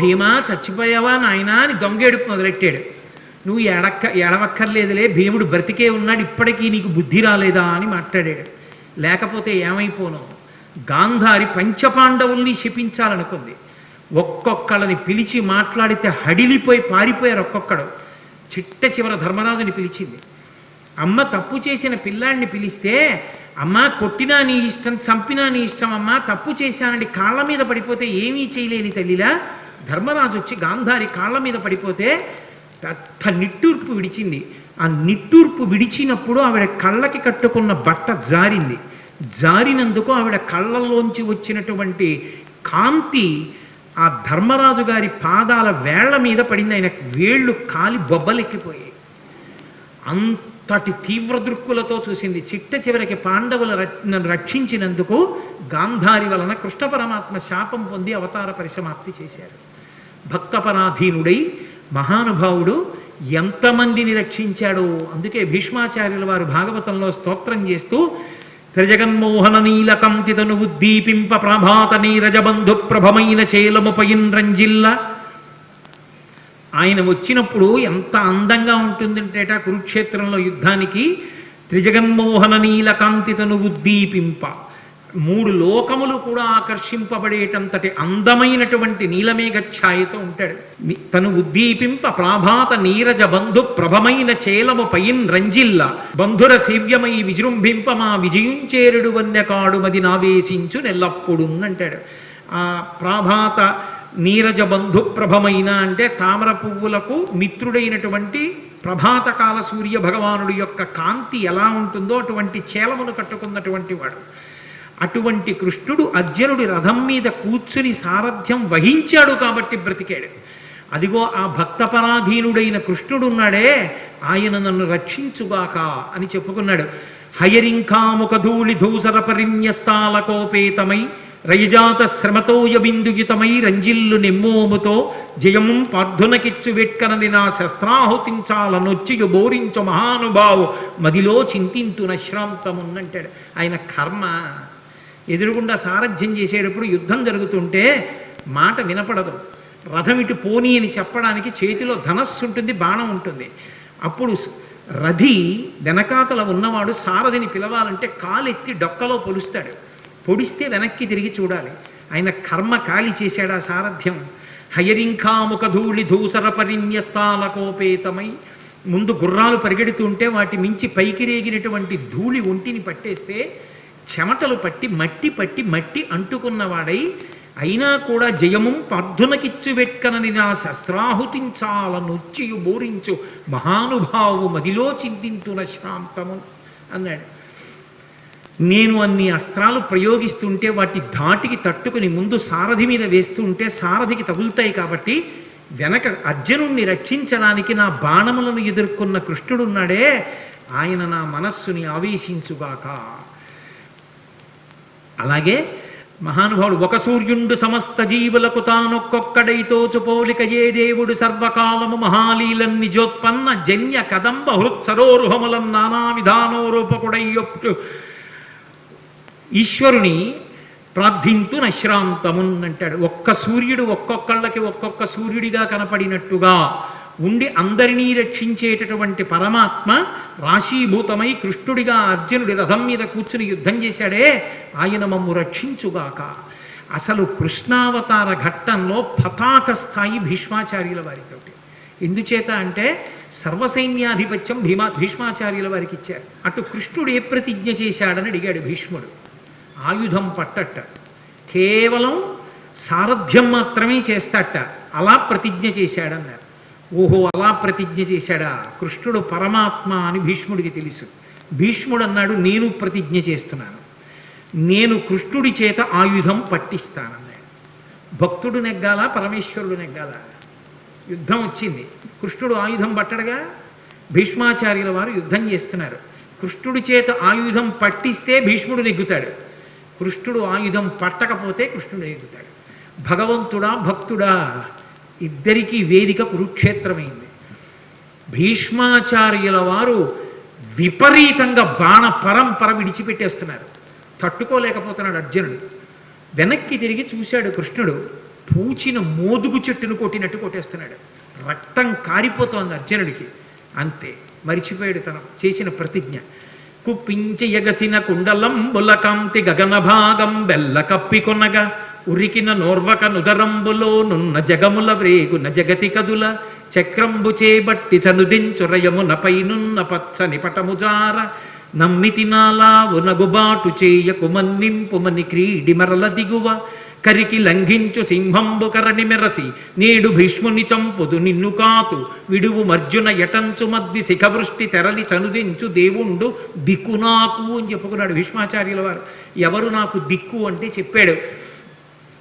భీమా చచ్చిపోయావా నాయనా అని దొంగేడుపు మొదలెట్టాడు నువ్వు ఎడక్క ఎడవక్కర్లేదులే భీముడు బ్రతికే ఉన్నాడు ఇప్పటికీ నీకు బుద్ధి రాలేదా అని మాట్లాడాడు. లేకపోతే ఏమైపోను? గాంధారి పంచపాండవుల్ని శపించాలనుకుంది. ఒక్కొక్కళ్ళని పిలిచి మాట్లాడితే హడిలిపోయి పారిపోయారు ఒక్కొక్కడు. చిట్ట చివర ధర్మరాజుని పిలిచింది. అమ్మ తప్పు చేసిన పిల్లాడిని పిలిస్తే అమ్మ కొట్టినా నీ ఇష్టం చంపినా నీ ఇష్టం అమ్మ తప్పు చేశానండి కాళ్ళ మీద పడిపోతే ఏమీ చేయలేని తల్లిలా ధర్మరాజు వచ్చి గాంధారి కాళ్ళ మీద పడిపోతే పెద్ద నిట్టూర్పు విడిచింది. ఆ నిట్టూర్పు విడిచినప్పుడు ఆవిడ కళ్ళకి కట్టుకున్న బట్ట జారింది. జారినందుకు ఆవిడ కళ్ళల్లోంచి వచ్చినటువంటి కాంతి ఆ ధర్మరాజు గారి పాదాల వేళ్ళ మీద పడింది. ఆయన వేళ్ళు కాలి బొబ్బలెక్కిపోయాయి. అంతటి తీవ్ర దృక్కులతో చూసింది. చిట్ట చివరికి పాండవుల రక్షించినందుకు గాంధారి వలన కృష్ణ పరమాత్మ శాపం పొంది అవతార పరిసమాప్తి చేశారు. భక్తపరాధీనుడై మహానుభావుడు ఎంతమందిని రక్షించాడో అందుకే భీష్మాచార్యుల వారు భాగవతంలో స్తోత్రం చేస్తూ త్రిజగన్మోహన నీలకంతితను ఉద్దీపింప ప్రభాత నీరజబంధు ప్రభమైన చేలముపయిన్ రంజిల్ల ఆయన వచ్చినప్పుడు ఎంత అందంగా ఉంటుందంటేట కురుక్షేత్రంలో యుద్ధానికి త్రిజగన్మోహన నీలకాంతితను ఉద్దీపింప. మూడు లోకములు కూడా ఆకర్షింపబడేటంతటి అందమైనటువంటి నీలమేఘ ఛాయతో ఉంటాడు. తను ఉద్దీపింప ప్రాభాత నీరజ బంధు ప్రభమైన చేలము పైన్ రంజిల్ల. బంధుర సేవ్యమై విజృంభింప మా విజయుంచేరుడు వన్యకాడు మది నావేశించు నెల్లప్పుడు అంటాడు ఆ ప్రాభాత నీరజ బంధు ప్రభమైన అంటే తామర పువ్వులకు మిత్రుడైనటువంటి ప్రభాతకాల సూర్య భగవానుడి యొక్క కాంతి ఎలా ఉంటుందో అటువంటి చేలమును కట్టుకున్నటువంటి వాడు. అటువంటి కృష్ణుడు అర్జునుడి రథం మీద కూర్చుని సారథ్యం వహించాడు కాబట్టి బ్రతికాడు. అదిగో ఆ భక్తపరాధీనుడైన కృష్ణుడున్నాడే ఆయన నన్ను రక్షించుగాక అని చెప్పుకున్నాడు. హయరింకాముఖ ధూళి ధూసర పరిన్యస్తాల కోపేతమై రయజాత శ్రమతోయ బిందుయుతమై రంజిల్లు నిమ్మోముతో జయము పార్థునకిచ్చు వెట్కనని నా శస్త్రాహుతించాలనొచ్చియు బోరించు మహానుభావు మదిలో చింతింతున శ్రాంతమున్నంటాడు. ఆయన కర్మ ఎదురుగుండా సారథ్యం చేసేటప్పుడు యుద్ధం జరుగుతుంటే మాట వినపడదు. రథం ఇటు పోనీ అని చెప్పడానికి చేతిలో ధనస్సు ఉంటుంది బాణం ఉంటుంది. అప్పుడు రథి వెనకాతల ఉన్నవాడు సారథిని పిలవాలంటే కాలెత్తి డొక్కలో పొలుస్తాడు. పొడిస్తే వెనక్కి తిరిగి చూడాలి. ఆయన కర్మ కాలి చేశాడా సారథ్యం? హయరింఖాముఖ ధూళి ధూసర పరిన్యస్తాల కోపేతమై ముందు గుర్రాలు పరిగెడుతుంటే వాటి మించి పైకి రేగినటువంటి ధూళి ఒంటిని పట్టేస్తే చెమటలు పట్టి మట్టి పట్టి మట్టి అంటుకున్నవాడై అయినా కూడా జయము పార్థునకిచ్చు వెట్కనని నా శస్త్రాహుతించాల నొచ్చియు బోరించు. మహానుభావు మదిలో చింతింతున శాంతము అన్నాడు. నేను అన్ని అస్త్రాలు ప్రయోగిస్తుంటే వాటి ధాటికి తట్టుకుని ముందు సారథి మీద వేస్తుంటే సారథికి తగులుతాయి కాబట్టి వెనక అర్జునుణ్ణి రక్షించడానికి నా బాణములను ఎదుర్కొన్న కృష్ణుడున్నాడే. ఆయన నా మనస్సుని ఆవేశించుగాక. అలాగే మహానుభావుడు ఒక సూర్యుండు సమస్త జీవులకు తానొక్కొక్కడైతో చుపోలిక ఏ దేవుడు సర్వకాలము మహాలీలన్ని నిజోత్పన్న జన్య కదంబ హృత్సరోరుహములం నానా విధానోరూపకుడయ్యొప్టు ఈశ్వరుని ప్రార్థింతు నశ్రాంతమున్ అంటాడు. ఒక్క సూర్యుడు ఒక్కొక్కళ్ళకి ఒక్కొక్క సూర్యుడిగా కనపడినట్టుగా ఉండి అందరినీ రక్షించేటటువంటి పరమాత్మ రాశీభూతమై కృష్ణుడిగా అర్జునుడి రథం మీద కూర్చుని యుద్ధం చేశాడే ఆయన మమ్ము రక్షించుగాక. అసలు కృష్ణావతార ఘట్టంలో పతాక స్థాయి భీష్మాచార్యుల వారితోటి. ఎందుచేత అంటే సర్వసైన్యాధిపత్యం భీమా భీష్మాచార్యుల వారికి ఇచ్చారు. అటు కృష్ణుడు ఏ ప్రతిజ్ఞ చేశాడని అడిగాడు భీష్ముడు. ఆయుధం పట్టట. కేవలం సారథ్యం మాత్రమే చేస్తాట. అలా ప్రతిజ్ఞ చేశాడన్నారు. ఓహో అలా ప్రతిజ్ఞ చేశాడా? కృష్ణుడు పరమాత్మ అని భీష్ముడికి తెలుసు. భీష్ముడు అన్నాడు నేను ప్రతిజ్ఞ చేస్తున్నాను. నేను కృష్ణుడి చేత ఆయుధం పట్టిస్తానన్నాడు. భక్తుడు నెగ్గాలా? పరమేశ్వరుడు నెగ్గాలా? యుద్ధం వచ్చింది. కృష్ణుడు ఆయుధం పట్టడగా? భీష్మాచార్యుల వారు యుద్ధం చేస్తున్నారు. కృష్ణుడి చేత ఆయుధం పట్టిస్తే భీష్ముడు నెగ్గుతాడు. కృష్ణుడు ఆయుధం పట్టకపోతే కృష్ణుడు ఎగుతాడు భగవంతుడా భక్తుడా ఇద్దరికీ వేదిక కురుక్షేత్రమైంది. భీష్మాచార్యుల వారు విపరీతంగా బాణ పరంపర విడిచిపెట్టేస్తున్నారు. తట్టుకోలేకపోతున్నాడు అర్జునుడు. వెనక్కి తిరిగి చూశాడు కృష్ణుడు. పూచిన మోదుగు చెట్టును కొట్టినట్టు కొట్టేస్తున్నాడు. రక్తం కారిపోతోంది అర్జునుడికి. అంతే మరిచిపోయాడు తను చేసిన ప్రతిజ్ఞ. కుప్పించి ఎగసిన కుండలం బులకాంతి గగన భాగం బెల్ల కప్పికొనగా ఉరికిన నోర్వక నుదరంబులో నున్న జగముల వ్రేగున జగతి కదుల చక్రంబు చేబట్టి చనుదించురయమున పైనున్న పచ్చని పటముజార నమ్మితినాలా నాలావు నగుబాటు చేయకు మన్నింపుమని క్రీడి మరల దిగువ కరికి లంఘించు సింహంబు కరణి మెరసి నేడు భీష్ముని చంపుదు నిన్ను కాతు విడువు మర్జున యటంచు మద్ది శిఖవృష్టి తెరలి చనుదించు దేవుండు దిక్కు నాకు అని చెప్పుకున్నాడు భీష్మాచార్యుల వారు. ఎవరు నాకు దిక్కు అంటే చెప్పాడు.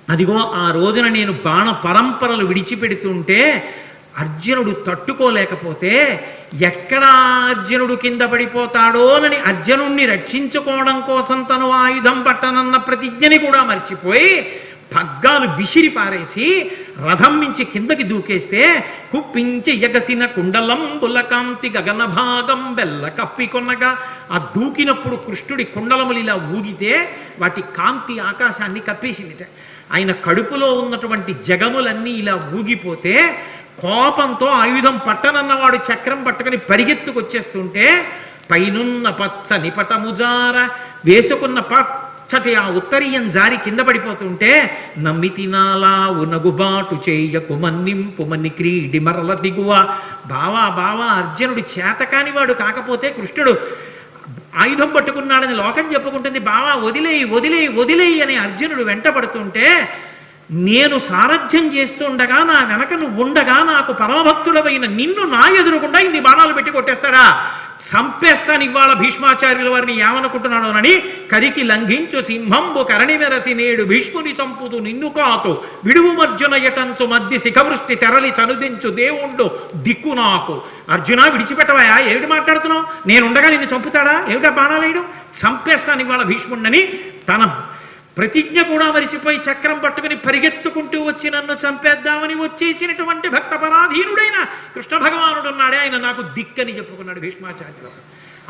అదిగో ఆ రోజున నేను బాణ పరంపరలు విడిచిపెడుతుంటే అర్జునుడు తట్టుకోలేకపోతే ఎక్కడ అర్జునుడు కింద పడిపోతాడోనని అర్జునుణ్ణి రక్షించుకోవడం కోసం తను ఆయుధం పట్టనన్న ప్రతిజ్ఞని కూడా మర్చిపోయి పగ్గాలు విసిరి పారేసి రథం నుంచి కిందకి దూకేస్తే కుప్పించి ఎగసిన కుండలం బులకాంతి గగన భాగం బెల్ల కప్పికొనగా ఆ దూకినప్పుడు కృష్ణుడి కుండలములు ఇలా ఊగితే వాటి కాంతి ఆకాశాన్ని కప్పేసింది ఆయన కడుపులో ఉన్నటువంటి జగములన్నీ ఇలా ఊగిపోతే కోపంతో ఆయుధం పట్టనన్నవాడు చక్రం పట్టుకుని పరిగెత్తుకొచ్చేస్తుంటే పైనున్న పచ్చని పటముజార వేసుకున్న పచ్చటి ఆ ఉత్తరీయం జారి కింద పడిపోతుంటే నమ్మితి నాలా ఉనగుబాటు చేయకు మన్నింపు మన్ని క్రీడి మరల దిగువ. బావా బావా అర్జునుడు చేతకాని వాడు కాకపోతే కృష్ణుడు ఆయుధం పట్టుకున్నాడని లోకం చెప్పుకుంటుంది. బావా వదిలేయి వదిలేయి వదిలేయి అని అర్జునుడు వెంటపడుతుంటే నేను సారథ్యం చేస్తుండగా నా వెనక నువ్వు ఉండగా నాకు పరమభక్తుడమైన నిన్ను నా ఎదురుకుండా ఇన్ని బాణాలు పెట్టి కొట్టేస్తాడా? చంపేస్తాను ఇవాళ భీష్మాచార్యుల వారిని ఏమనుకుంటున్నాడోనని కరికి లంఘించు సింహంబు కరణి మెరసి నేడు భీష్ముని చంపుతూ నిన్ను కాతు విడువు మర్జున ఎటంచు మధ్య శిఖవృష్టి తెరలి చనుదించు దేవుండు దిక్కు నాకు. అర్జున విడిచిపెట్టవయా ఏమిటి మాట్లాడుతున్నావు? నేనుండగా నిన్ను చంపుతాడా? ఏమిటా బాణాలు చంపేస్తాను ఇవాళ భీష్ముడిని తన ప్రతిజ్ఞ కూడా మరిచిపోయి చక్రం పట్టుకుని పరిగెత్తుకుంటూ వచ్చి నన్ను చంపేద్దామని వచ్చేసినటువంటి భక్త పరాధీనుడైన కృష్ణ భగవానుడు ఉన్నాడే. ఆయన నాకు దిక్కని చెప్పుకున్నాడు భీష్మాచార్యులు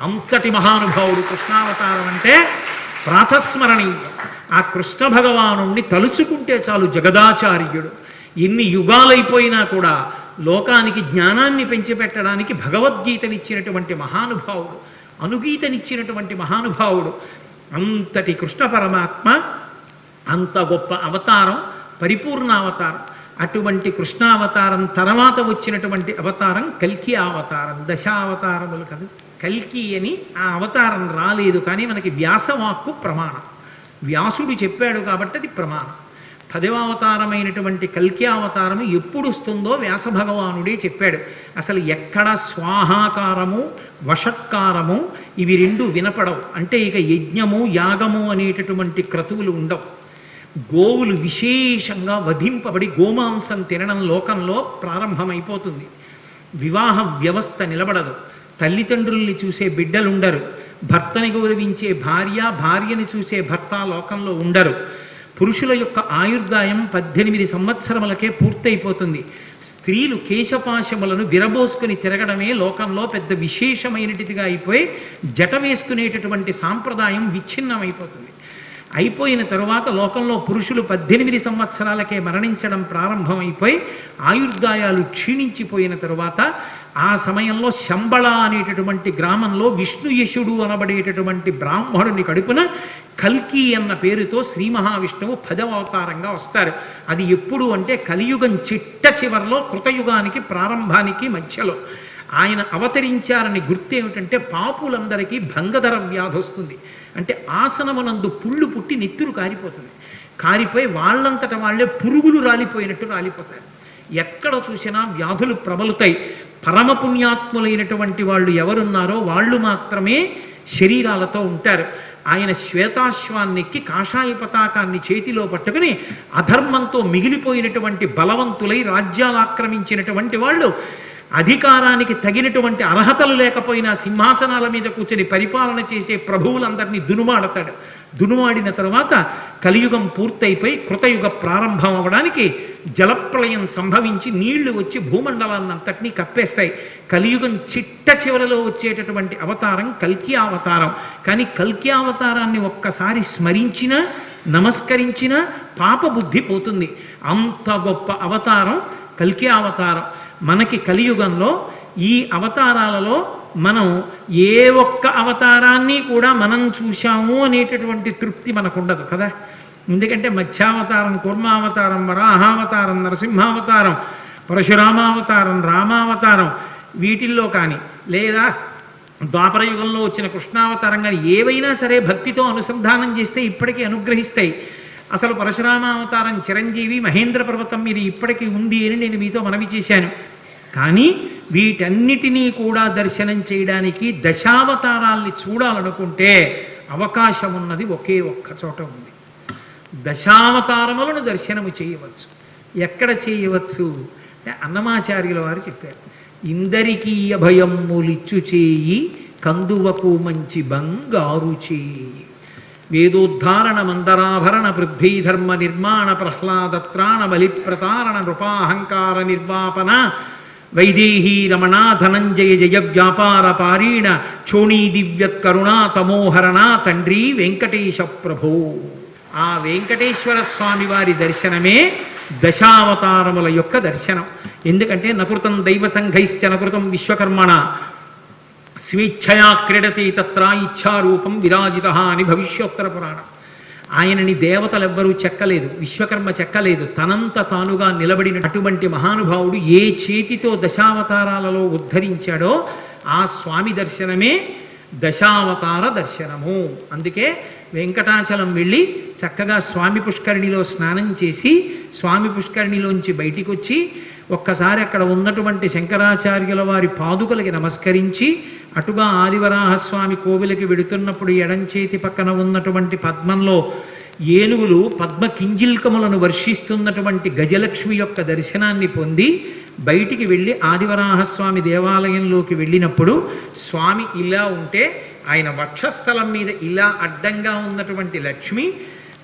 అంతటి మహానుభావుడు కృష్ణావతారం అంటే ప్రాతస్మరణీయం ఆ కృష్ణ భగవానుణ్ణి తలుచుకుంటే చాలు జగదాచార్యుడు. ఎన్ని యుగాలైపోయినా కూడా లోకానికి జ్ఞానాన్ని పెంచిపెట్టడానికి భగవద్గీతనిచ్చినటువంటి మహానుభావుడు అనుగీతనిచ్చినటువంటి మహానుభావుడు అంతటి కృష్ణ పరమాత్మ అంత గొప్ప అవతారం పరిపూర్ణ అవతారం. అటువంటి కృష్ణావతారం తర్వాత వచ్చినటువంటి అవతారం కల్కి అవతారం దశావతారములు కదా. కల్కి అని ఆ అవతారం రాలేదు కానీ మనకి వ్యాసవాక్కు ప్రమాణం. వ్యాసుడు చెప్పాడు కాబట్టి అది ప్రమాణం. పదవ అవతారమైనటువంటి కల్కి అవతారము ఎప్పుడు వస్తుందో వ్యాస భగవానుడే చెప్పాడు. అసలు ఎక్కడ స్వాహాకారము వషట్కారము ఇవి రెండు వినపడవు. అంటే ఇక యజ్ఞము యాగము అనేటటువంటి క్రతువులు ఉండవు. గోవులు విశేషంగా వధింపబడి గోమాంసం తినడం లోకంలో ప్రారంభమైపోతుంది. వివాహ వ్యవస్థ నిలబడదు. తల్లిదండ్రుల్ని చూసే బిడ్డలుండరు. భర్తని గౌరవించే భార్య భార్యని చూసే భర్త లోకంలో ఉండరు. పురుషుల యొక్క ఆయుర్దాయం పద్దెనిమిది సంవత్సరములకే పూర్తయిపోతుంది. స్త్రీలు కేశపాశములను విరబోసుకుని తిరగడమే లోకంలో పెద్ద విశేషమైనటిదిగా అయిపోయి జట వేసుకునేటటువంటి సాంప్రదాయం విచ్ఛిన్నమైపోతుంది. అయిపోయిన తరువాత లోకంలో పురుషులు పద్దెనిమిది సంవత్సరాలకే మరణించడం ప్రారంభమైపోయి ఆయుర్దాయాలు క్షీణించిపోయిన తరువాత ఆ సమయంలో శంబళ అనేటటువంటి గ్రామంలో విష్ణుయశుడు అనబడేటటువంటి బ్రాహ్మణుని కడుపున కల్కి అన్న పేరుతో శ్రీ మహావిష్ణువు పదవ అవతారంగా వస్తారు. అది ఎప్పుడు అంటే కలియుగం చిట్ట చివరిలో కృతయుగానికి ప్రారంభానికి మధ్యలో. ఆయన అవతరించారని గుర్తు ఏమిటంటే పాపులందరికీ భంగధర వ్యాధి వస్తుంది. అంటే ఆసనమునందు పుళ్ళు పుట్టి నెత్తురు కారిపోతుంది. కారిపోయి వాళ్ళంతట వాళ్ళే పురుగులు రాలిపోయినట్టు రాలిపోతారు. ఎక్కడ చూసినా వ్యాధులు ప్రబలుతాయి. పరమ పుణ్యాత్ములైనటువంటి వాళ్ళు ఎవరున్నారో వాళ్ళు మాత్రమే శరీరాలతో ఉంటారు. ఆయన శ్వేతాశ్వాన్నెక్కి కాషాయ పతాకాన్ని చేతిలో పట్టుకుని అధర్మంతో మిగిలిపోయినటువంటి బలవంతులై రాజ్యాలు ఆక్రమించినటువంటి వాళ్ళు అధికారానికి తగినటువంటి అర్హతలు లేకపోయినా సింహాసనాల మీద కూర్చొని పరిపాలన చేసే ప్రభువులందరినీ దునుమాడతాడు. దునుమాడిన తర్వాత కలియుగం పూర్తయిపోయి కృతయుగ ప్రారంభం అవ్వడానికి జలప్రళయం సంభవించి నీళ్ళు వచ్చి భూమండలాన్నంతటినీ కప్పేస్తాయి. కలియుగం చిట్ట చివరలో వచ్చేటటువంటి అవతారం కల్కి అవతారం. కానీ కల్కి అవతారాన్ని ఒక్కసారి స్మరించినా నమస్కరించినా పాపబుద్ధి పోతుంది. అంత గొప్ప అవతారం కల్కి అవతారం. మనకి కలియుగంలో ఈ అవతారాలలో మనం ఏ ఒక్క అవతారాన్ని కూడా మనం చూశాము అనేటటువంటి తృప్తి మనకు ఉండదు కదా? ఎందుకంటే మత్స్యావతారం కూర్మావతారం వరాహావతారం నరసింహావతారం పరశురామావతారం రామావతారం వీటిల్లో కానీ లేదా ద్వాపరయుగంలో వచ్చిన కృష్ణావతారం కానీ ఏవైనా సరే భక్తితో అనుసంధానం చేస్తే ఇప్పటికీ అనుగ్రహిస్తాయి. అసలు పరశురామ అవతారం చిరంజీవి మహేంద్ర పర్వతం మీద ఇప్పటికీ ఉంది అని నేను మీతో మనవి చేశాను. కానీ వీటన్నిటినీ కూడా దర్శనం చేయడానికి దశావతారాల్ని చూడాలనుకుంటే అవకాశం ఉన్నది ఒకే ఒక్క చోట ఉంది. దశావతారములను దర్శనము చేయవచ్చు. ఎక్కడ చేయవచ్చు? అన్నమాచార్యుల వారు చెప్పారు. ఇందరికీ అభయమ్ములిచ్చు చేయి కందువకు మంచి బంగారు చేయి. వేదోద్ధారణ మందరాభరణ పృథ్వీధర్మ నిర్మాణ ప్రహ్లాదత్రాణ బలిప్రతారణ నృపాహంకార నిర్వాపన వైదేహీ రమణా ధనంజయ జయ వ్యాపార పారీణ చోణీ దివ్యత్కరుణా తమోహరణ తండ్రి వెంకటేశ ప్రభో ఆ వెంకటేశ్వర స్వామి వారి దర్శనమే దశావతారముల యొక్క దర్శనం. ఎందుకంటే నకృతం దైవ సంఘైశ్చ నకృతం విశ్వకర్మణ. స్వేచ్ఛయా క్రీడతి తత్ర ఇచ్ఛారూపం విరాజిత అని భవిష్యోత్తర పురాణం. ఆయనని దేవతలెవ్వరూ చెక్కలేదు విశ్వకర్మ చెక్కలేదు. తనంత తానుగా నిలబడిన అటువంటి మహానుభావుడు ఏ చేతితో దశావతారాలలో ఉద్ధరించాడో ఆ స్వామి దర్శనమే దశావతార దర్శనము. అందుకే వెంకటాచలం వెళ్ళి చక్కగా స్వామి పుష్కరిణిలో స్నానం చేసి స్వామి పుష్కరిణిలోంచి బయటికి వచ్చి ఒక్కసారి అక్కడ ఉన్నటువంటి శంకరాచార్యుల వారి పాదుకలకి నమస్కరించి అటుగా ఆదివరాహస్వామి కోవిలకి వెడుతున్నప్పుడు ఎడంచేతి పక్కన ఉన్నటువంటి పద్మంలో ఏనుగులు పద్మ కింజిల్కములను వర్షిస్తున్నటువంటి గజలక్ష్మి యొక్క దర్శనాన్ని పొంది బయటికి వెళ్ళి ఆదివరాహస్వామి దేవాలయంలోకి వెళ్ళినప్పుడు స్వామి ఇలా ఉంటే ఆయన వక్షస్థలం మీద ఇలా అడ్డంగా ఉన్నటువంటి లక్ష్మి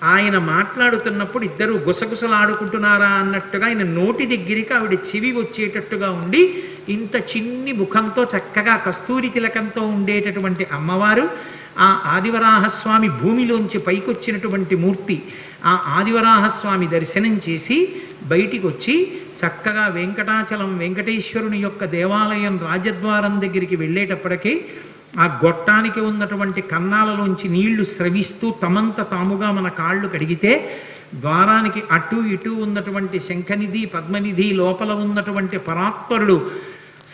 ఆయన మాట్లాడుతున్నప్పుడు ఇద్దరు గుసగుసలాడుకుంటున్నారా అన్నట్టుగా ఆయన నోటి దగ్గరికి ఆవిడ చెవి వచ్చేటట్టుగా ఉండి ఇంత చిన్ని ముఖంతో చక్కగా కస్తూరి తిలకంతో ఉండేటటువంటి అమ్మవారు ఆ ఆదివరాహస్వామి భూమిలోంచి పైకొచ్చినటువంటి మూర్తి ఆ ఆదివరాహస్వామి దర్శనం చేసి బయటికి వచ్చి చక్కగా వెంకటాచలం వెంకటేశ్వరుని యొక్క దేవాలయం రాజద్వారం దగ్గరికి వెళ్ళేటప్పటికీ ఆ గొట్టానికి ఉన్నటువంటి కన్నాలలోంచి నీళ్ళు స్రవిస్తూ తమంత తాముగా మన కాళ్ళు కడిగితే ద్వారానికి అటు ఇటు ఉన్నటువంటి శంఖనిధి పద్మనిధి లోపల ఉన్నటువంటి పరాత్పరుడు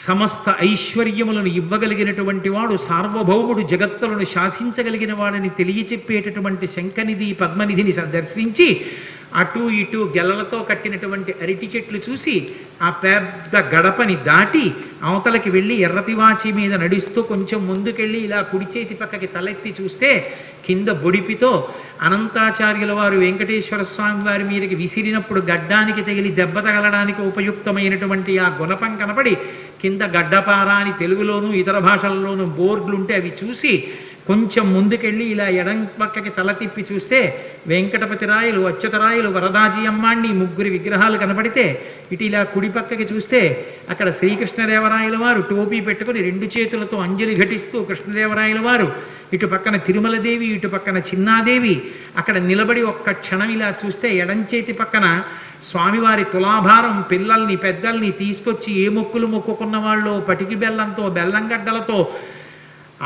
సమస్త ఐశ్వర్యములను ఇవ్వగలిగినటువంటి వాడు సార్వభౌముడు జగత్తులను శాసించగలిగిన వాడని తెలియచెప్పేటటువంటి శంఖనిధి పద్మనిధిని దర్శించి అటు ఇటు గెలలతో కట్టినటువంటి అరటి చెట్లు చూసి ఆ పెద్ద గడపని దాటి అవతలకి వెళ్ళి ఎర్రతివాచి మీద నడుస్తూ కొంచెం ముందుకెళ్ళి ఇలా కుడి చేతి పక్కకి తలెత్తి చూస్తే కింద బొడిపితో అనంతాచార్యుల వారు వెంకటేశ్వర స్వామి వారి మీదకి విసిరినప్పుడు గడ్డానికి తగిలి దెబ్బ తగలడానికి ఉపయుక్తమైనటువంటి ఆ గుణపం కనపడి కింద గడ్డపార అని తెలుగులోనూ ఇతర భాషల్లోనూ బోర్డులుంటే అవి చూసి కొంచెం ముందుకెళ్ళి ఇలా ఎడం పక్కకి తల తిప్పి చూస్తే వెంకటపతి రాయలు అచ్యుతరాయలు వరదాజీ అమ్మాండి ముగ్గురి విగ్రహాలు కనపడితే ఇటు ఇలా కుడి పక్కకి చూస్తే అక్కడ శ్రీకృష్ణదేవరాయల వారు టోపీ పెట్టుకుని రెండు చేతులతో అంజలి ఘటిస్తూ కృష్ణదేవరాయల వారు. ఇటు పక్కన తిరుమలదేవి ఇటు పక్కన చిన్నాదేవి. అక్కడ నిలబడి ఒక్క క్షణం ఇలా చూస్తే ఎడం చేతి పక్కన స్వామివారి తులాభారం పిల్లల్ని పెద్దల్ని తీసుకొచ్చి ఏ మొక్కులు మొక్కుకున్న వాళ్ళు పటికి బెల్లంతో బెల్లం గడ్డలతో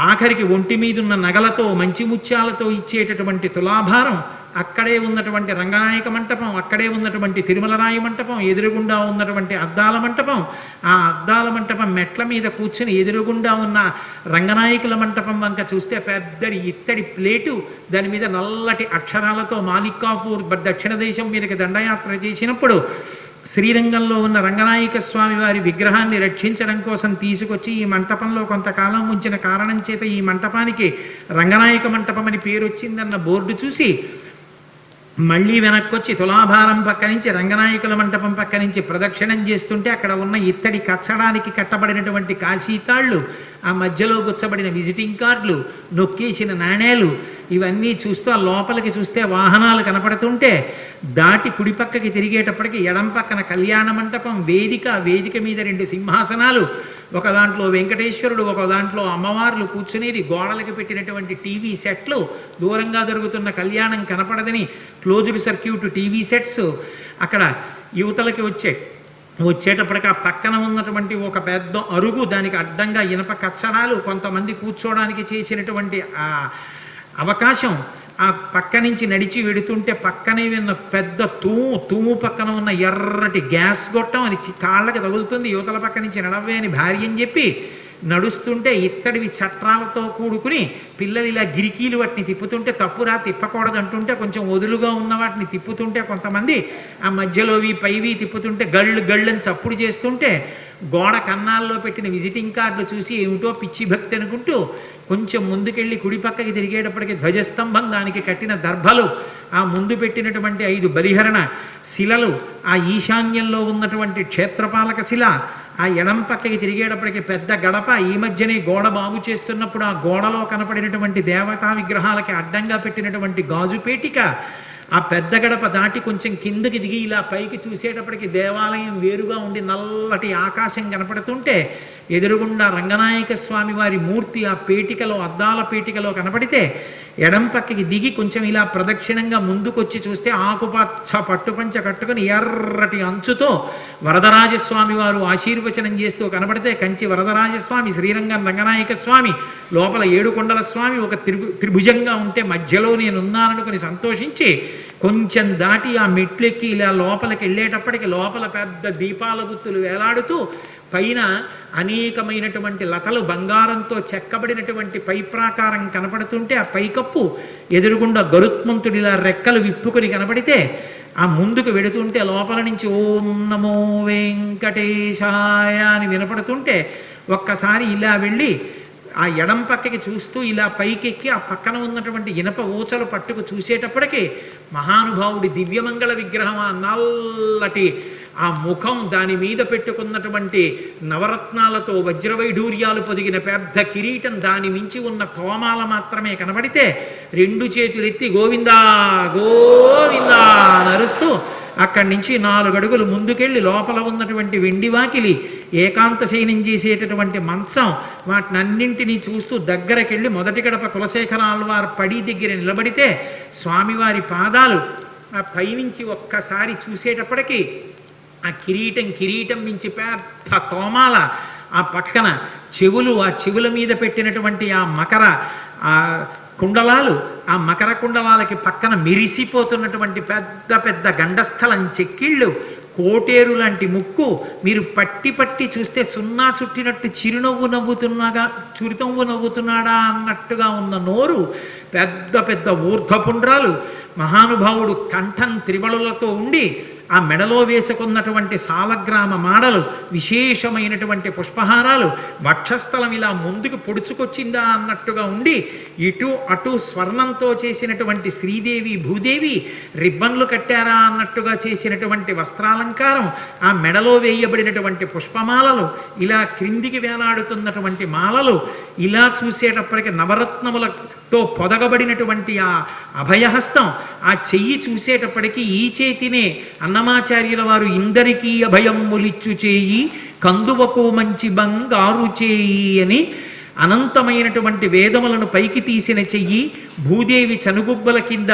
ఆఖరికి ఒంటి మీదున్న నగలతో మంచి ముత్యాలతో ఇచ్చేటటువంటి తులాభారం అక్కడే ఉన్నటువంటి రంగనాయక మంటపం అక్కడే ఉన్నటువంటి తిరుమలరాయి మంటపం ఎదురుగుండా ఉన్నటువంటి అద్దాల మంటపం ఆ అద్దాల మంటపం మెట్ల మీద కూర్చుని ఎదురుగుండా ఉన్న రంగనాయకుల మంటపం వంక చూస్తే పెద్దడి ఇత్తడి ప్లేటు దాని మీద నల్లటి అక్షరాలతో మాలికాపూర్ దక్షిణ దేశం మీదకి దండయాత్ర చేసినప్పుడు శ్రీరంగంలో ఉన్న రంగనాయక స్వామి వారి విగ్రహాన్ని రక్షించడం కోసం తీసుకొచ్చి ఈ మంటపంలో కొంతకాలం ఉంచిన కారణం చేత ఈ మంటపానికి రంగనాయక మంటపం అని పేరు వచ్చిందన్న బోర్డు చూసి మళ్ళీ వెనక్కొచ్చి తులాభారం పక్క నుంచి రంగనాయకుల మంటపం పక్క నుంచి ప్రదక్షిణం చేస్తుంటే అక్కడ ఉన్న ఇత్తడి కచ్చడానికి కట్టబడినటువంటి కాశీతాళ్ళు ఆ మధ్యలో గుచ్చబడిన విజిటింగ్ కార్డులు నొక్కేసిన నాణేలు ఇవన్నీ చూస్తూ లోపలికి చూస్తే వాహనాలు కనపడుతుంటే దాటి కుడిపక్కకి తిరిగేటప్పటికి ఎడం పక్కన కళ్యాణ మంటపం వేదిక వేదిక మీద రెండు సింహాసనాలు ఒక దాంట్లో వెంకటేశ్వరుడు ఒక దాంట్లో అమ్మవార్లు కూర్చునేది గోడలకు పెట్టినటువంటి టీవీ సెట్లు. దూరంగా జరుగుతున్న కళ్యాణం కనపడదని క్లోజ్డ్ సర్క్యూట్ టీవీ సెట్స్. అక్కడ యువతలకి వచ్చే వచ్చేటప్పటికి ఆ పక్కన ఉన్నటువంటి ఒక పెద్ద అరుగు దానికి అడ్డంగా ఇనప కచ్చడాలు కొంతమంది కూర్చోవడానికి చేసినటువంటి ఆ అవకాశం ఆ పక్క నుంచి నడిచి వెడుతుంటే పక్కనే ఉన్న పెద్ద తూము తూము పక్కన ఉన్న ఎర్రటి గ్యాస్ గొట్టం అది చి- కాళ్ళకి తగులుతుంది యువతల పక్క నుంచి నడవే అని భార్య అని చెప్పి నడుస్తుంటే ఇత్తడివి చట్రాలతో కూడుకుని పిల్లలు ఇలా గిరికీలు వాటిని తిప్పుతుంటే తప్పురా తిప్పకూడదు అంటుంటే కొంచెం వదులుగా ఉన్న వాటిని తిప్పుతుంటే కొంతమంది ఆ మధ్యలోవి పైవి తిప్పుతుంటే గళ్ళు గళ్ళని చప్పుడు చేస్తుంటే గోడ కన్నాల్లో పెట్టిన విజిటింగ్ కార్డులు చూసి ఏమిటో పిచ్చి భక్తి అనుకుంటూ కొంచెం ముందుకెళ్ళి కుడి పక్కకి తిరిగేటప్పటికి ధ్వజస్తంభం దానికి కట్టిన దర్భలు ఆ ముందు పెట్టినటువంటి ఐదు బలిహరణ శిలలు ఆ ఈశాన్యంలో ఉన్నటువంటి క్షేత్రపాలక శిల ఆ ఎడం పక్కకి తిరిగేటప్పటికి పెద్ద గడప ఈ మధ్యనే గోడ బాగు చేస్తున్నప్పుడు ఆ గోడలో కనపడినటువంటి దేవతా విగ్రహాలకి అడ్డంగా పెట్టినటువంటి గాజు పేటిక ఆ పెద్ద గడప దాటి కొంచెం కిందకి దిగి ఇలా పైకి చూసేటప్పటికి దేవాలయం వేరుగా ఉండి నల్లటి ఆకాశం కనపడుతుంటే ఎదురుగుండా రంగనాయక స్వామి వారి మూర్తి ఆ పేటికలో అద్దాల పేటికలో కనపడితే ఎడం పక్కకి దిగి కొంచెం ఇలా ప్రదక్షిణంగా ముందుకొచ్చి చూస్తే ఆకుపచ్చ పట్టుపంచ కట్టుకుని ఎర్రటి అంచుతో వరదరాజస్వామి వారు ఆశీర్వచనం చేస్తూ కనబడితే కంచి వరదరాజస్వామి శ్రీరంగం రంగనాయక స్వామి లోపల ఏడుకొండల స్వామి ఒక త్రిభు త్రిభుజంగా ఉంటే మధ్యలో నేనున్నాననుకుని సంతోషించి కొంచెం దాటి ఆ మెట్లెక్కి ఇలా లోపలికి వెళ్ళేటప్పటికి లోపల పెద్ద దీపాల గుత్తులు వేలాడుతూ పైన అనేకమైనటువంటి లతలు బంగారంతో చెక్కబడినటువంటి పై ప్రాకారం కనపడుతుంటే ఆ పైకప్పు ఎదురుగుండా గరుత్మంతుడిలా రెక్కలు విప్పుకొని కనపడితే ఆ ముందుకు వెడుతుంటే లోపల నుంచి ఓం నమో వెంకటేశాయ అని వినపడుతుంటే ఒక్కసారి ఇలా వెళ్ళి ఆ ఎడం పక్కకి చూస్తూ ఇలా పైకెక్కి ఆ పక్కన ఉన్నటువంటి ఇనప ఊచలు పట్టుకు చూసేటప్పటికి మహానుభావుడి దివ్యమంగళ విగ్రహం ఆ నల్లటి ఆ ముఖం దాని మీద పెట్టుకున్నటువంటి నవరత్నాలతో వజ్రవైఢూర్యాలు పొదిగిన పెద్ద కిరీటం దాని మించి ఉన్న కోమాల మాత్రమే కనబడితే రెండు చేతులు ఎత్తి గోవిందా గోవిందా నరుస్తూ అక్కడి నుంచి నాలుగు అడుగులు ముందుకెళ్ళి లోపల ఉన్నటువంటి వెండి వాకిలి ఏకాంత శయనం చేసేటటువంటి మంచం వాటినన్నింటినీ చూస్తూ దగ్గరకెళ్ళి మొదటి గడప కులశేఖర పడి దగ్గర నిలబడితే స్వామివారి పాదాలు ఆ పైనుంచి ఒక్కసారి చూసేటప్పటికీ ఆ కిరీటం కిరీటం మించి పెద్ద తోమాల ఆ పక్కన చెవులు ఆ చెవుల మీద పెట్టినటువంటి ఆ మకర ఆ కుండలాలు ఆ మకర కుండలాలకి పక్కన మెరిసిపోతున్నటువంటి పెద్ద పెద్ద గండస్థలం చెక్కిళ్ళు కోటేరు లాంటి ముక్కు మీరు పట్టి పట్టి చూస్తే సున్నా చుట్టినట్టు చిరునవ్వు నవ్వుతున్నాగా చిరునవ్వు నవ్వుతున్నాడా అన్నట్టుగా ఉన్న నోరు పెద్ద పెద్ద ఊర్ధ్వపుండ్రాలు మహానుభావుడు కంఠం త్రివళులతో ఉండి ఆ మెడలో వేసుకున్నటువంటి సాలగ్రామ మాడలు విశేషమైనటువంటి పుష్పహారాలు వక్షస్థలం ఇలా ముందుకు పొడుచుకొచ్చిందా అన్నట్టుగా ఉండి ఇటు అటు స్వర్ణంతో చేసినటువంటి శ్రీదేవి భూదేవి రిబ్బన్లు కట్టారా అన్నట్టుగా చేసినటువంటి వస్త్రాలంకారం ఆ మెడలో వేయబడినటువంటి పుష్పమాలలు ఇలా క్రిందికి వేలాడుతున్నటువంటి మాలలు ఇలా చూసేటప్పటికి నవరత్నములతో పొదగబడినటువంటి ఆ అభయహస్తం ఆ చెయ్యి చూసేటప్పటికి ఈ చేతినే అన్నమాచార్యుల వారు ఇందరికీ అభయం ములిచ్చు చేయి కందువకు మంచి బంగారు చేయి అని అనంతమైనటువంటి వేదములను పైకి తీసిన చెయ్యి భూదేవి చనుగుబ్బల కింద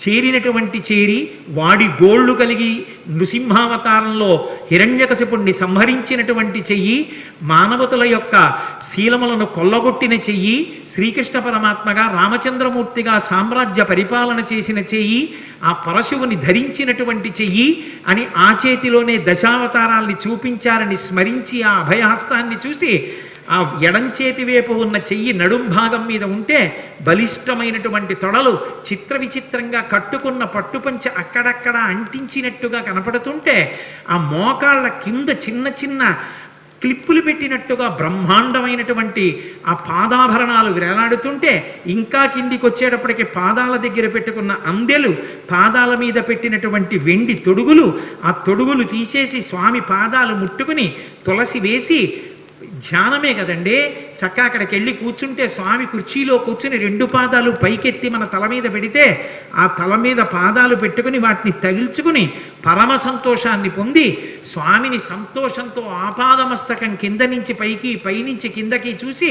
చేరినటువంటి చేరి వాడి గోళ్ళు కలిగి నృసింహావతారంలో హిరణ్యకశిపుణ్ణి సంహరించినటువంటి చెయ్యి మానవతుల యొక్క శీలములను కొల్లగొట్టిన చెయ్యి శ్రీకృష్ణ పరమాత్మగా రామచంద్రమూర్తిగా సామ్రాజ్య పరిపాలన చేసిన చెయ్యి ఆ పరశువుని ధరించినటువంటి చెయ్యి అని ఆ చేతిలోనే దశావతారాల్ని చూపించారని స్మరించి ఆ అభయహస్తాన్ని చూసి ఆ ఎడంచేతి వైపు ఉన్న చెయ్యి నడుం భాగం మీద ఉంటే బలిష్టమైనటువంటి తొడలు చిత్ర విచిత్రంగా కట్టుకున్న పట్టుపంచ అక్కడక్కడ అంటించినట్టుగా కనపడుతుంటే ఆ మోకాళ్ళ కింద చిన్న చిన్న క్లిప్పులు పెట్టినట్టుగా బ్రహ్మాండమైనటువంటి ఆ పాదాభరణాలు వేలాడుతుంటే ఇంకా కిందికి వచ్చేటప్పటికి పాదాల దగ్గర పెట్టుకున్న అందెలు పాదాల మీద పెట్టినటువంటి వెండి తొడుగులు ఆ తొడుగులు తీసేసి స్వామి పాదాలు ముట్టుకుని తులసి వేసి ధ్యానమే కదండి. చక్క అక్కడికి వెళ్ళి కూర్చుంటే స్వామి కుర్చీలో కూర్చుని రెండు పాదాలు పైకెత్తి మన తల మీద పెడితే ఆ తల మీద పాదాలు పెట్టుకుని వాటిని తగిల్చుకుని పరమ సంతోషాన్ని పొంది స్వామిని సంతోషంతో ఆపాదమస్తకం కింద నుంచి పైకి పైనుంచి కిందకి చూసి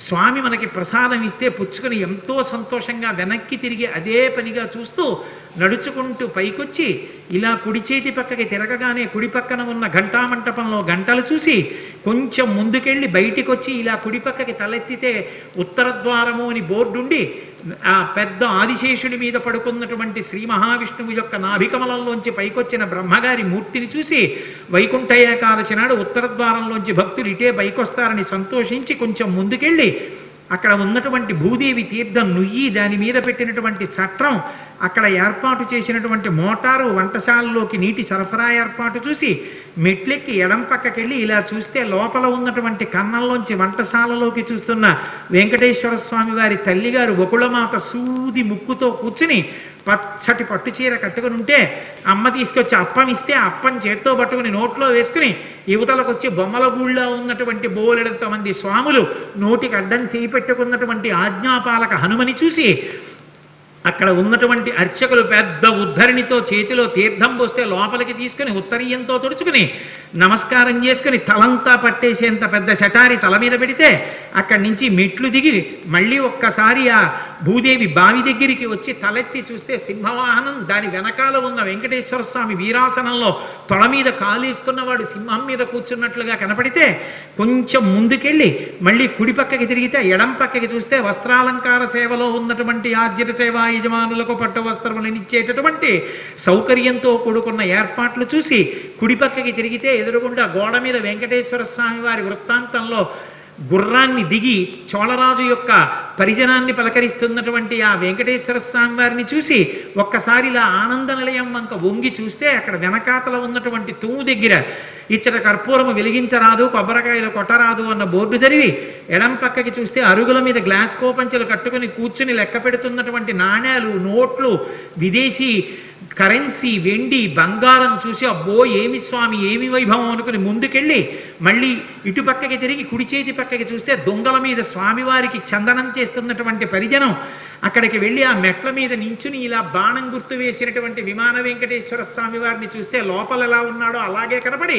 స్వామి మనకి ప్రసాదం ఇస్తే పుచ్చుకుని ఎంతో సంతోషంగా వెనక్కి తిరిగి అదే పనిగా చూస్తూ నడుచుకుంటూ పైకొచ్చి ఇలా కుడి చేతి పక్కకి తిరగగానే కుడి పక్కన ఉన్న ఘంటామంటపంలో గంటలు చూసి కొంచెం ముందుకెళ్ళి బయటికి వచ్చి ఇలా కుడి పక్కకి తలెత్తితే ఉత్తర ద్వారము అని బోర్డుండి ఆ పెద్ద ఆదిశేషుడి మీద పడుకున్నటువంటి శ్రీ మహావిష్ణువు యొక్క నాభికమలంలోంచి పైకొచ్చిన బ్రహ్మగారి మూర్తిని చూసి వైకుంఠ ఏకాదశి నాడు ఉత్తర ద్వారంలోంచి భక్తులు ఇటే పైకొస్తారని సంతోషించి కొంచెం ముందుకెళ్ళి అక్కడ ఉన్నటువంటి భూదేవి తీర్థం నుయ్యి దాని మీద పెట్టినటువంటి చట్రం అక్కడ ఏర్పాటు చేసినటువంటి మోటారు వంటశాలలోకి నీటి సరఫరా ఏర్పాటు చూసి మెట్లెక్కి ఎడం పక్కకెళ్ళి ఇలా చూస్తే లోపల ఉన్నటువంటి కన్నంలోంచి వంటశాలలోకి చూస్తున్న వెంకటేశ్వర స్వామి వారి తల్లిగారు ఒకళమాత సూది ముక్కుతో కూర్చుని పచ్చటి పట్టు చీర కట్టుకుని ఉంటే అమ్మ తీసుకొచ్చి అప్పం ఇస్తే అప్పం చేత్తో పట్టుకుని నోట్లో వేసుకుని యువతలకు వచ్చి బొమ్మల గూళ్ళో ఉన్నటువంటి బోలెడంత మంది స్వాములు నోటికి అడ్డం చేయి పెట్టుకున్నటువంటి ఆజ్ఞాపాలక హనుమని చూసి అక్కడ ఉన్నటువంటి అర్చకులు పెద్ద ఉద్ధరిణితో చేతిలో తీర్థం పోస్తే లోపలికి తీసుకుని ఉత్తరీయంతో తుడుచుకుని నమస్కారం చేసుకుని తలంతా పట్టేసేంత పెద్ద శటారి తల మీద పెడితే అక్కడి నుంచి మెట్లు దిగి మళ్ళీ ఒక్కసారి ఆ భూదేవి బావి దగ్గరికి వచ్చి తలెత్తి చూస్తే సింహవాహనం దాని వెనకాల ఉన్న వెంకటేశ్వర స్వామి వీరాసనంలో తొడ మీద కాలేసుకున్నవాడు సింహం మీద కూర్చున్నట్లుగా కనపడితే కొంచెం ముందుకెళ్ళి మళ్ళీ కుడి పక్కకి తిరిగితే ఎడం పక్కకి చూస్తే వస్త్రాలంకార సేవలో ఉన్నటువంటి ఆద్యత సేవా యజమానులకు పట్టు వస్త్రములను ఇచ్చేటటువంటి సౌకర్యంతో కూడుకున్న ఏర్పాట్లు చూసి కుడి పక్కకి తిరిగితే ఎదురుగుండా గోడ మీద వెంకటేశ్వర స్వామి వారి వృత్తాంతంలో గుర్రాన్ని దిగి చోళరాజు యొక్క పరిజనాన్ని పలకరిస్తున్నటువంటి ఆ వెంకటేశ్వర స్వామి వారిని చూసి ఒక్కసారి ఇలా ఆనంద నిలయం వంక వంగి చూస్తే అక్కడ వెనకాతల ఉన్నటువంటి తుమ్ము దగ్గర ఇచ్చట కర్పూరము వెలిగించరాదు కొబ్బరికాయలు కొట్టరాదు అన్న బోర్డు జరిగి ఎడం పక్కకి చూస్తే అరుగుల మీద గ్లాస్ కోపంచెలు కట్టుకుని కూర్చుని లెక్క పెడుతున్నటువంటి నాణ్యాలు నోట్లు విదేశీ కరెన్సీ వెండి బంగారం చూసి అబ్బో ఏమి స్వామి ఏమి వైభవం అనుకుని ముందుకెళ్ళి మళ్ళీ ఇటు పక్కకి తిరిగి కుడి చేతి పక్కకి చూస్తే దొంగల మీద స్వామివారికి చందనం చేస్తున్నటువంటి పరిజనం అక్కడికి వెళ్ళి ఆ మెట్ల మీద నించుని ఇలా బాణం గుర్తు వేసినటువంటి విమాన వెంకటేశ్వర స్వామి వారిని చూస్తే లోపల ఎలా ఉన్నాడో అలాగే కనపడి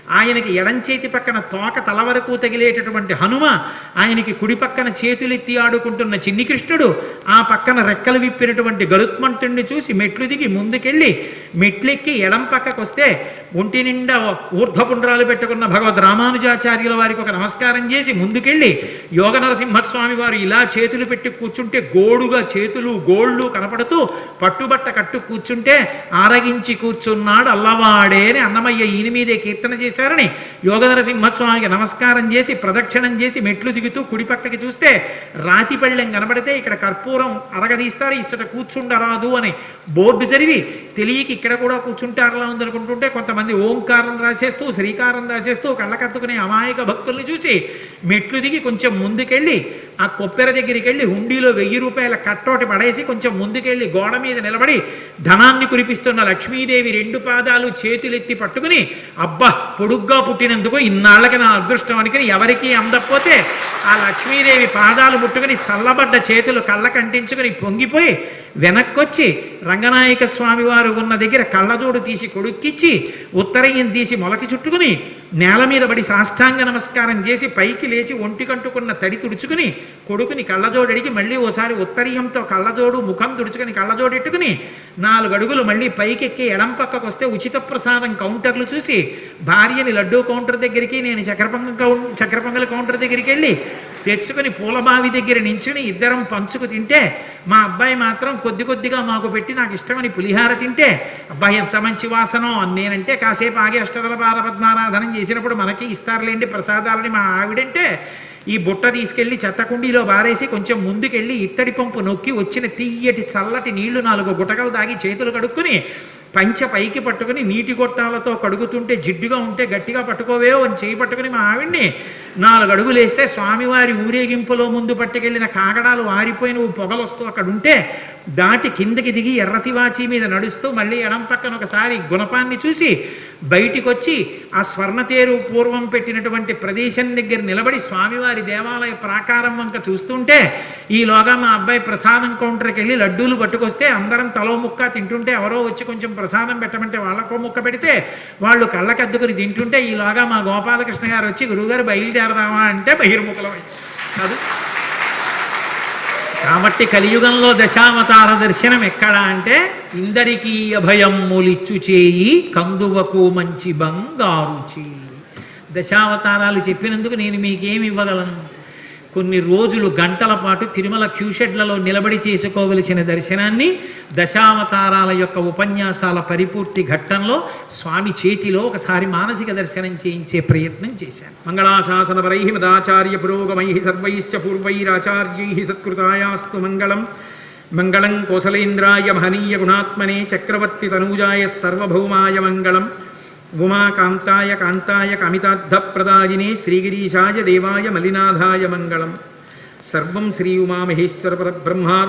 ఆయనకి ఎడం చేతి పక్కన తోక తల వరకు తగిలేటటువంటి హనుమ ఆయనకి కుడి పక్కన చేతులెత్తి ఆడుకుంటున్న చిన్ని కృష్ణుడు ఆ పక్కన రెక్కలు విప్పినటువంటి గరుత్మంతుణ్ణి చూసి మెట్లు దిగి ముందుకెళ్ళి మెట్లెక్కి ఎడం పక్కకు వస్తే ఒంటి నిండా ఊర్ధ్వపుండ్రాలు పెట్టుకున్న భగవద్ రామానుజాచార్యుల వారికి ఒక నమస్కారం చేసి ముందుకెళ్ళి యోగ నరసింహస్వామి వారు ఇలా చేతులు పెట్టి కూర్చుంటే గోడుగా చేతులు గోళ్ళు కనపడుతూ పట్టుబట్ట కట్టు కూర్చుంటే ఆరగించి కూర్చున్నాడు అల్లవాడే అని అన్నమయ్య ఈయన మీదే కీర్తన చేశారని యోగ నమస్కారం చేసి ప్రదక్షిణం చేసి మెట్లు దిగుతూ కుడి పక్కకి చూస్తే రాతిపళ్ళెం కనబడితే ఇక్కడ కర్పూరం అరగదీస్తారు ఇచ్చట కూర్చుండరాదు అని బోర్డు చదివి తెలియకి ఇక్కడ కూడా కూర్చుంటారలా ఉందనుకుంటుంటే కొంతమంది ఓంకారం రాసేస్తూ శ్రీకారం రాసేస్తూ కళ్ళకత్తుకునే అమాయక భక్తుల్ని చూసి మెట్లు దిగి కొంచెం ముందుకెళ్ళి ఆ కొప్పెర దగ్గరికి వెళ్ళి హుండీలో వెయ్యి రూపాయల కట్టోటి పడేసి కొంచెం ముందుకెళ్ళి గోడ మీద నిలబడి ధనాన్ని కురిపిస్తున్న లక్ష్మీదేవి రెండు పాదాలు చేతులెత్తి పట్టుకుని అబ్బా పొడుగ్గా పుట్టినందుకు ఇన్నాళ్ళకి నా అదృష్టం అనుకుని ఎవరికి అందకపోతే ఆ లక్ష్మీదేవి పాదాలు ముట్టుకుని చల్లబడ్డ చేతులు కళ్ళ కంటించుకుని పొంగిపోయి వెనక్కొచ్చి రంగనాయక స్వామి వారు ఉన్న దగ్గర కళ్ళజోడు తీసి కొడుక్కిచ్చి ఉత్తరయ్యం తీసి మొలకి చుట్టుకుని నేల మీద పడి సాష్టాంగ నమస్కారం చేసి పైకి లేచి ఒంటి కంటుకున్న తడి తుడుచుకుని కొడుకుని కళ్ళజోడు అడిగి మళ్ళీ ఓసారి ఉత్తరీయంతో కళ్ళజోడు ముఖం తుడుచుకుని కళ్ళజోడెట్టుకుని నాలుగు అడుగులు మళ్ళీ పైకెక్కి ఎడం పక్కకు వస్తే ఉచిత ప్రసాదం కౌంటర్లు చూసి భార్యని లడ్డూ కౌంటర్ దగ్గరికి నేను చక్రపొంగ కౌ చక్రపొంగల కౌంటర్ దగ్గరికి వెళ్ళి తెచ్చుకుని పూలబావి దగ్గర నించుని ఇద్దరం పంచుకు తింటే మా అబ్బాయి మాత్రం కొద్ది కొద్దిగా మాకు పెట్టి నాకు ఇష్టమని పులిహార తింటే అబ్బాయి ఎంత మంచి వాసనో నేనంటే కాసేపు ఆగి అష్టదల పాదపద్మారాధనం చేసినప్పుడు మనకి ఇస్తారులేండి ప్రసాదాలని మా ఆవిడంటే ఈ బుట్ట తీసుకెళ్ళి చెత్తకుండీలో బారేసి కొంచెం ముందుకెళ్ళి ఇత్తడి పంపు నొక్కి వచ్చిన తీయటి చల్లటి నీళ్ళు నాలుగు గుటకలు దాగి చేతులు కడుక్కుని పంచ పైకి పట్టుకుని నీటి గొట్టాలతో కడుగుతుంటే జిడ్డుగా ఉంటే గట్టిగా పట్టుకోవేవో అని చేయి పట్టుకుని మా ఆవిడ్ని నాలుగు అడుగులు వేస్తే స్వామివారి ఊరేగింపులో ముందు పట్టుకెళ్ళిన కాగడాలు ఆరిపోయి నువ్వు పొగలొస్తూ అక్కడ ఉంటే దాటి కిందకి దిగి ఎర్రతివాచి మీద నడుస్తూ మళ్ళీ ఎడం పక్కన ఒకసారి గుణపాన్ని చూసి బయటికి వచ్చి ఆ స్వర్ణతేరు పూర్వం పెట్టినటువంటి ప్రదేశం దగ్గర నిలబడి స్వామివారి దేవాలయ ప్రాకారం వంక చూస్తుంటే ఈలోగా మా అబ్బాయి ప్రసాదం కౌంటర్కి వెళ్ళి లడ్డూలు పట్టుకొస్తే అందరం తలో ముక్క తింటుంటే ఎవరో వచ్చి కొంచెం ప్రసాదం పెట్టమంటే వాళ్ళకో ముక్క పెడితే వాళ్ళు కళ్ళకద్దుకుని తింటుంటే ఈలోగా మా గోపాలకృష్ణ గారు వచ్చి గురువుగారు బయలుదేరదామా? అంటే బహిర్ముఖలం కాదు. కాబట్టి కలియుగంలో దశావతార దర్శనం ఎక్కడ అంటే ఇందరికీ అభయం మూలిచ్చు చేయి కందువకు మంచి బంగారు చేయి. దశావతారాలు చెప్పినందుకు నేను మీకేమి ఇవ్వగలను? కొన్ని రోజులు గంటల పాటు తిరుమల క్యూషెడ్లలో నిలబడి చేసుకోవలసిన దర్శనాన్ని దశావతారాల యొక్క ఉపన్యాసాల పరిపూర్తి ఘట్టంలో స్వామి చేతిలో ఒకసారి మానసిక దర్శనం చేయించే ప్రయత్నం చేశాను. మంగళాశాసన పరై మదాచార్య పురోగమై సర్వైశ్చ పూర్వైరాచార్యై సత్కృతాయాస్తు మంగళం. మంగళం కోసలేంద్రాయ మహనీయ గుణాత్మనే చక్రవర్తి తనూజాయ సర్వభౌమాయ మంగళం. ఉమాకాంతాయ కాంతాయ కమితార్థప్రదాయినే శ్రీగిరీశాయ దేవాయ మలినాథాయ మంగళం సర్వం శ్రీ ఉమామహేశ్వర పరబ్రహ్మా